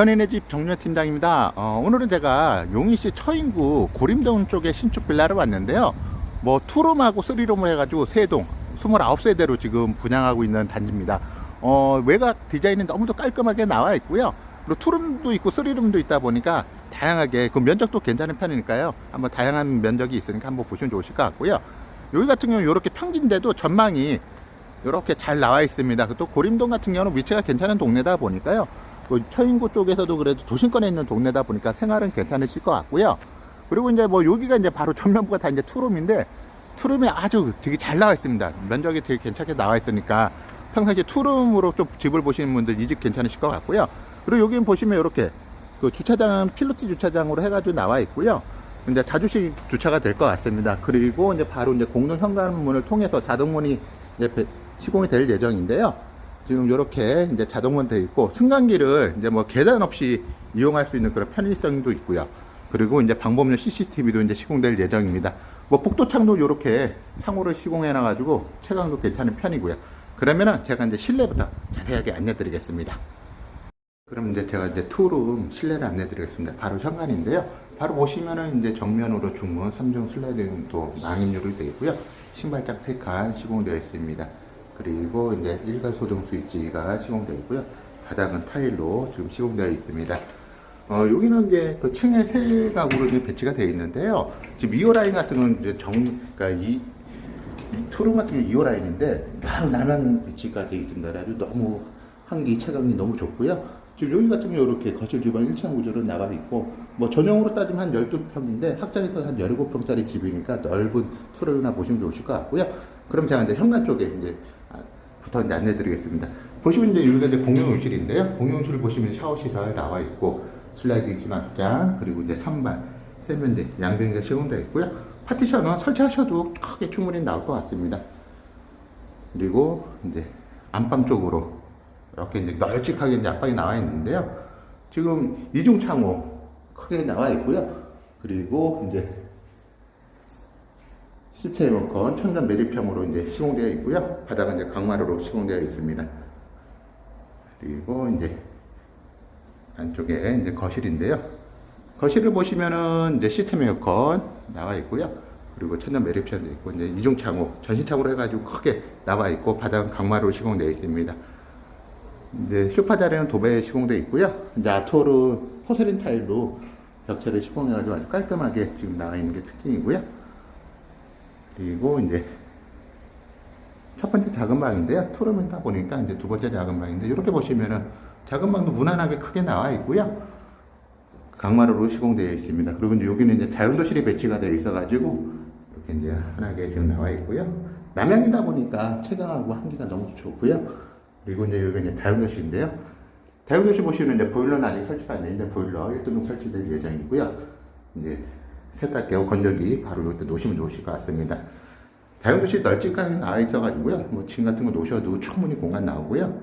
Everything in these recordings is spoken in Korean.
현인의 집 정유현 팀장입니다. 어, 오늘은 제가 용인시 처인구 고림동 쪽에 신축 빌라를 왔는데요. 뭐 투룸하고 쓰리룸을 해가지고 세 동, 29세대로 지금 분양하고 있는 단지입니다. 어, 외곽 디자인은 너무도 깔끔하게 나와 있고요. 그리고 투룸도 있고 쓰리룸도 있다 보니까 다양하게 그 면적도 괜찮은 편이니까요. 한번 다양한 면적이 있으니까 한번 보시면 좋으실 것 같고요. 여기 같은 경우는 이렇게 평지인데도 전망이 이렇게 잘 나와 있습니다. 또 고림동 같은 경우는 위치가 괜찮은 동네다 보니까요. 그 처인구 쪽에서도 그래도 도심권에 있는 동네다 보니까 생활은 괜찮으실 것 같고요. 그리고 이제 뭐 여기가 이제 바로 전면부가 다 이제 투룸인데 투룸이 아주 되게 잘 나와 있습니다. 면적이 되게 괜찮게 나와 있으니까 평상시에 투룸으로 좀 집을 보시는 분들 이 집 괜찮으실 것 같고요. 그리고 여기 보시면 이렇게 그 주차장은 필로티 주차장으로 해가지고 나와 있고요. 근데 자주식 주차가 될 것 같습니다. 그리고 이제 바로 이제 공동 현관문을 통해서 자동문이 이제 배- 시공이 될 예정인데요. 지금 이렇게 이제 자동문 돼 있고 승강기를 이제 뭐 계단 없이 이용할 수 있는 그런 편의성도 있고요. 그리고 이제 방범용 CCTV도 이제 시공될 예정입니다. 뭐 복도창도 이렇게 창호를 시공해 놔가지고 채광도 괜찮은 편이고요. 그러면은 제가 이제 실내부터 자세하게 안내 드리겠습니다. 그럼 이제 제가 이제 투룸 실내를 안내 드리겠습니다. 바로 현관인데요. 바로 보시면은 이제 정면으로 중문 3종 슬라이딩도 낭입률이 되어 있고요. 신발장 3칸 시공되어 있습니다. 그리고 이제 일괄 소등 스위치가 시공되어 있고요. 바닥은 타일로 지금 시공되어 있습니다. 어, 여기는 이제 그 층에 세 가구로 배치가 되어 있는데요. 지금 2호 라인 같은 건 이제 정, 그러니까 이, 이 투룸 같은 경우 2호 라인인데 바로 남양 배치가 되어 있습니다. 아주 너무 한기 체감이 너무 좋고요. 지금 여기 같은 경우 이렇게 거실 주방 1층 구조로 나와 있고 뭐 전용으로 따지면 한 12평인데 확장해서 한 17평짜리 집이니까 넓은 투룸이나 보시면 좋으실 것 같고요. 그럼 제가 이제 현관 쪽에 이제 아, 부터 이제 안내 드리겠습니다. 보시면 이제 여기가 이제 공용욕실인데요. 공용욕실을 보시면 샤워 시설 나와 있고 슬라이딩 수납장 그리고 이제 선반 세면대 양변기가 시공되어 있고요. 파티션은 설치하셔도 크게 충분히 나올 것 같습니다. 그리고 이제 안방 쪽으로 이렇게 이제 널찍하게 이제 안방이 나와 있는데요. 지금 이중 창호 크게 나와 있고요. 그리고 이제 실체 에어컨 천장 매립형으로 이제 시공되어 있고요. 바닥은 이제 강마루로 시공되어 있습니다. 그리고 이제 안쪽에 이제 거실인데요. 거실을 보시면은 이제 시스템 에어컨 나와 있고요. 그리고 천장 매립형도 있고 이제 이중 창호, 전신 창호로 해가지고 크게 나와 있고 바닥은 강마루로 시공되어 있습니다. 이제 소파 자리는 도배에 시공되어 있고요. 이제 아토르 포세린 타일로 벽체를 시공해가지고 아주 깔끔하게 지금 나와 있는 게 특징이고요. 그리고 이제 첫 번째 작은 방인데요. 투룸이다 보니까 이제 두 번째 작은 방인데 이렇게 보시면은 작은 방도 무난하게 크게 나와 있고요. 강마루로 시공되어 있습니다. 그리고 이제 여기는 이제 자연도실이 배치가 되어 있어가지고 이렇게 이제 환하게 지금 나와 있고요. 남양이다 보니까 채광하고 한기가 너무 좋고요. 그리고 이제 여기가 이제 자연도실인데요. 자연도실 보시면 이제 보일러는 아직 설치가 안 되는데 보일러 1등급 설치될 예정이고요. 이제 세탁기, 건조기 바로 여기 놓으시면 좋으실 것 같습니다. 자연도실 널찍하게 나와 있어가지고요. 뭐 짐 같은 거 놓으셔도 충분히 공간 나오고요.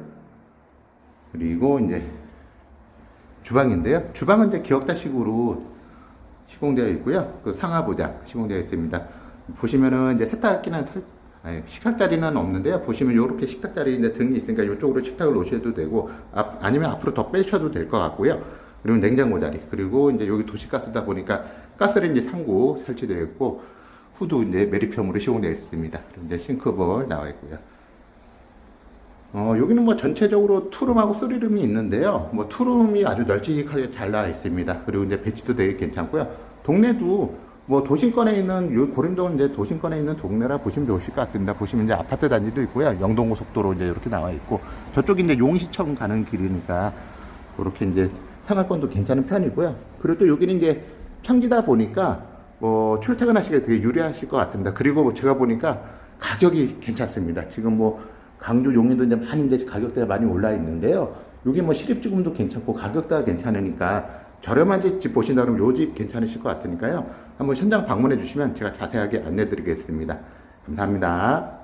그리고 이제 주방인데요. 주방은 이제 기역자식으로 시공되어 있고요. 그 상하부장 시공되어 있습니다. 보시면은 이제 세탁기는 설, 아니, 식탁 자리는 없는데요. 보시면 이렇게 식탁 자리 이제 등이 있으니까 이쪽으로 식탁을 놓으셔도 되고, 앞, 아니면 앞으로 더 빼셔도 될 것 같고요. 그리고 냉장고 자리, 그리고 이제 여기 도시가스다 보니까 가스레인지 3구 설치되어 있고, 후드 이제 매립형으로 시공되어 있습니다. 이제 싱크볼 나와 있고요. 어, 여기는 뭐 전체적으로 투룸하고 쓰리룸이 있는데요. 뭐 투룸이 아주 널찍하게 잘 나와 있습니다. 그리고 이제 배치도 되게 괜찮고요. 동네도 뭐 도심권에 있는 요 고림동은 이제 도심권에 있는 동네라 보시면 좋으실 것 같습니다. 보시면 이제 아파트 단지도 있고요. 영동고속도로 이제 이렇게 나와 있고 저쪽이 이제 용시청 가는 길이니까 그렇게 이제 생활권도 괜찮은 편이고요. 그리고 또 여기는 이제 평지다 보니까 뭐 출퇴근하시기에 되게 유리하실 것 같습니다. 그리고 제가 보니까 가격이 괜찮습니다. 지금 뭐 강주 용인도 이제 많이 이제 가격대가 많이 올라 있는데요. 여기 뭐 실입주금도 괜찮고 가격대가 괜찮으니까 저렴한 집, 집 보신다 그러면 요 집 괜찮으실 것 같으니까요. 한번 현장 방문해 주시면 제가 자세하게 안내 드리겠습니다. 감사합니다.